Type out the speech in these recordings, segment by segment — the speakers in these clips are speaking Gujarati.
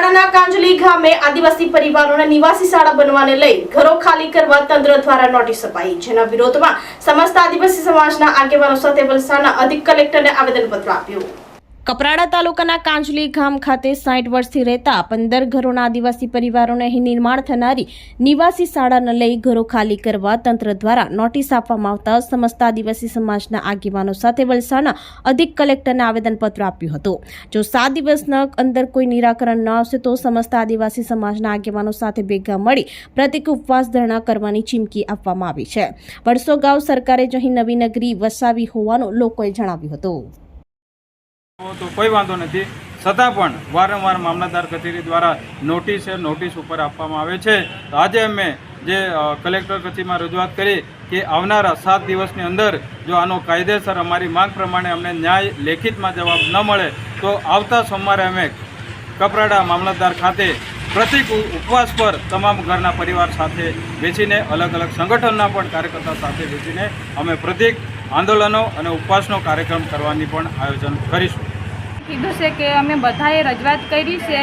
કપરાડાના કાંજલી ગામે આદિવાસી પરિવારોને નિવાસી શાળા બનવાને લઈ ઘરો ખાલી કરવા તંત્ર દ્વારા નોટિસ અપાઈ. જેના વિરોધમાં સમસ્ત આદિવાસી સમાજના આગેવાનો સાથે વલસાડના અધિક કલેક્ટરને આવેદનપત્ર આપ્યું. કપરાડા તાલુકાના કાંજલી ગામ ખાતે સાઠ વર્ષથી રહેતા પંદર ઘરોના આદિવાસી પરિવારોને અહીં નિર્માણ થનારી નિવાસી શાળાને લઈ ઘરો ખાલી કરવા તંત્ર દ્વારા નોટિસ આપવામાં આવતા સમસ્ત આદિવાસી સમાજના આગેવાનો સાથે વલસાડના અધિક કલેક્ટરને આવેદનપત્ર આપ્યું હતું. જો સાત દિવસના અંદર કોઈ નિરાકરણ ન આવશે તો સમસ્ત આદિવાસી સમાજના આગેવાનો સાથે ભેગા મળી પ્રતિક ઉપવાસ ધરણા કરવાની ચીમકી આપવામાં આવી છે. વર્ષો અગાઉ સરકારે જ અહીં નવી નગરી વસાવી હોવાનું લોકોએ જણાવ્યું હતું. તો કોઈ વાંધો નથી. છતાં પણ વારંવાર મામલતદાર કચેરી દ્વારા નોટિસ નોટિસ ઉપર આપવામાં આવે છે. તો આજે અમે જે કલેક્ટર કચેરીમાં રજૂઆત કરી કે આવનારા સાત દિવસની અંદર જો આનો કાયદેસર અમારી માંગ પ્રમાણે અમને ન્યાય લેખિતમાં જવાબ ન મળે, તો આવતા સોમવારે અમે કપરાડા મામલતદાર ખાતે પ્રતિક ઉપવાસ પર તમામ ઘરના પરિવાર સાથે બેસીને અલગ અલગ સંગઠનના પણ કાર્યકર્તા સાથે બેસીને અમે પ્રતિક આંદોલનો અને ઉપવાસનો કાર્યક્રમ કરવાની પણ આયોજન કરીશું. કીધું છે કે અમે બધાએ રજૂઆત કરી છે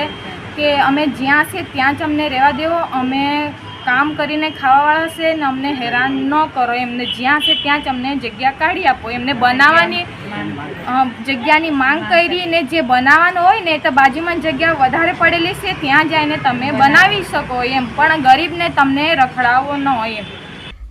કે અમે જ્યાં છે ત્યાં જ અમને રહેવા દેવો. અમે કામ કરીને ખાવાવાળા છે ને અમને હેરાન ન કરો. એમને જ્યાં છે ત્યાં જ અમને જગ્યા કાઢી આપો. એમને બનાવવાની જગ્યાની માંગ કરી ને જે બનાવવાનું હોય ને તો બાજુમાં જગ્યા વધારે પડેલી છે, ત્યાં જઈને તમે બનાવી શકો એમ. પણ ગરીબને તમને રખડાવવો ન હોય એમ.